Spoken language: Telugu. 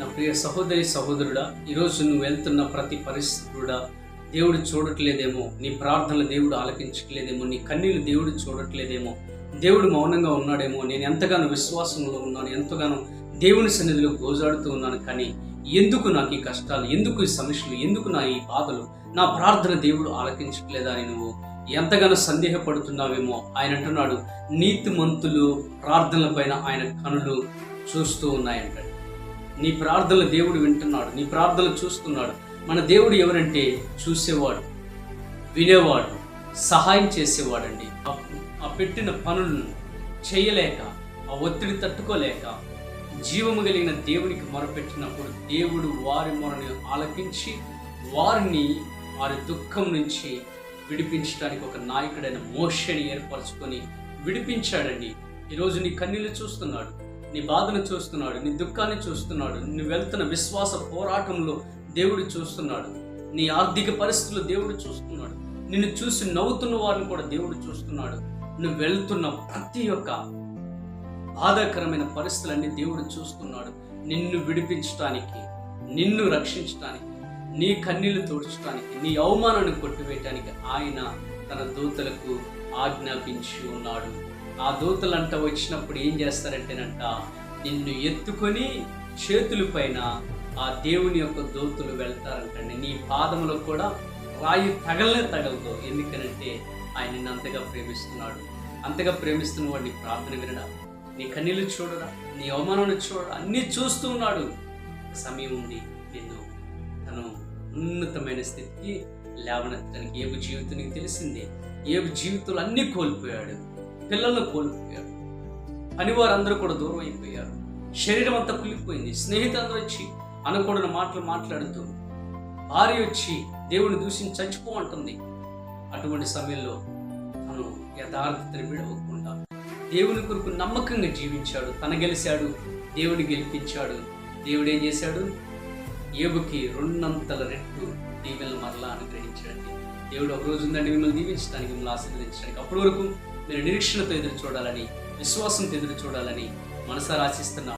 నా ప్రియ సహోదరి సహోదరుడా ఈరోజు నువ్వు వెళ్తున్న ప్రతి పరిస్థితి కూడా దేవుడు చూడట్లేదేమో నీ ప్రార్థనలు దేవుడు ఆలకించట్లేదేమో నీ కన్నీళ్ళు దేవుడు చూడట్లేదేమో దేవుడు మౌనంగా ఉన్నాడేమో నేను ఎంతగానో విశ్వాసంలో ఉన్నాను ఎంతగానో దేవుని సన్నిధిలో గోజాడుతూ ఉన్నాను కానీ ఎందుకు నాకు ఈ కష్టాలు ఎందుకు ఈ సమస్యలు ఎందుకు నా ఈ బాధలు? నా ప్రార్థన దేవుడు ఆలకించట్లేదా అని నువ్వు ఎంతగానో సందేహపడుతున్నావేమో ఆయన అంటున్నాడు నీతిమంతులు ప్రార్థనల పైన ఆయన కనులు చూస్తూ ఉన్నాయంటాడు నీ ప్రార్థనలు దేవుడు వింటున్నాడు నీ ప్రార్థనలు చూస్తున్నాడు. మన దేవుడు ఎవరంటే చూసేవాడు వినేవాడు సహాయం చేసేవాడండి. ఆ- పెట్టిన పనులను చేయలేక ఆ ఒత్తిడి తట్టుకోలేక జీవము కలిగిన దేవునికి మొరపెట్టినప్పుడు దేవుడు వారి మొరని ఆలకించి వారిని వారి దుఃఖం నుంచి విడిపించడానికి ఒక నాయకుడైన మోషని ఏర్పరచుకొని విడిపించాడండి. ఈరోజు నీ కన్నీళ్ళు చూస్తున్నాడు. నీ బాధను చూస్తున్నాడు నీ దుఃఖాన్ని చూస్తున్నాడు నువ్వు వెళ్తున్న విశ్వాస పోరాటంలో దేవుడు చూస్తున్నాడు. నీ ఆర్థిక పరిస్థితులు దేవుడు చూస్తున్నాడు. నిన్ను చూసి నవ్వుతున్న వారిని కూడా దేవుడు చూస్తున్నాడు. నువ్వు వెళ్తున్న ప్రతి ఒక్క బాధాకరమైన పరిస్థితులన్నీ దేవుడు చూస్తున్నాడు. నిన్ను విడిపించటానికి నిన్ను రక్షించటానికి నీ కన్నీళ్ళు తోడ్చడానికి నీ అవమానాన్ని కొట్టివేయటానికి ఆయన తన దూతలకు ఆజ్ఞాపించి ఉన్నాడు. ఆ దూతలంట వచ్చినప్పుడు ఏం చేస్తారంటేనంట నిన్ను ఎత్తుకొని చేతుల పైన ఆ దేవుని యొక్క దూతలు వెళ్తారంటండి నీ పాదములో కూడా రాయి తగలనే తగలదు. ఎందుకనంటే ఆయన నిన్ను అంతగా ప్రేమిస్తున్నాడు. అంతగా ప్రేమిస్తున్న వాడిని ప్రార్థన వినడా? నీ కన్నీళ్ళు చూడరా నీ అవమానాన్ని చూడరా అన్నీ చూస్తూ ఉన్నాడు. సమయం ఉంది నిన్ను తను ఉన్నతమైన స్థితికి లేవనెత్తడానికి ఏబు జీవితం నీకు తెలిసిందే. ఏబు జీవితంలో అన్నీ కోల్పోయాడు. పిల్లలను కోల్పోయాడు పనివారందరూ కూడా దూరం అయిపోయారు. శరీరం అంతా కులిపోయింది స్నేహితులందరూ వచ్చి అనకూడని మాటలు మాట్లాడుతూ భార్య వచ్చి దేవుని దూషించి చచ్చిపోమంటుంది అటువంటి సమయంలో తను యథార్థతను విడవకుండా దేవుని కొరకు నమ్మకంగా జీవించాడు. తన గెలిచాడు. దేవుని గెలిపించాడు. దేవుడు ఏం చేశాడు? ఏబుకి రెండంతల రెట్టు దీవెలను మరలా అనుగ్రహించాడు దేవుడు ఒక రోజు ఉందండి మిమ్మల్ని దీవించడానికి మిమ్మల్ని ఆశీర్వదించడానికి. అప్పటి వరకు మీరు నిరీక్షణతో ఎదురు చూడాలని విశ్వాసంతో ఎదురు చూడాలని మనసారా ఆశిస్తున్నాం.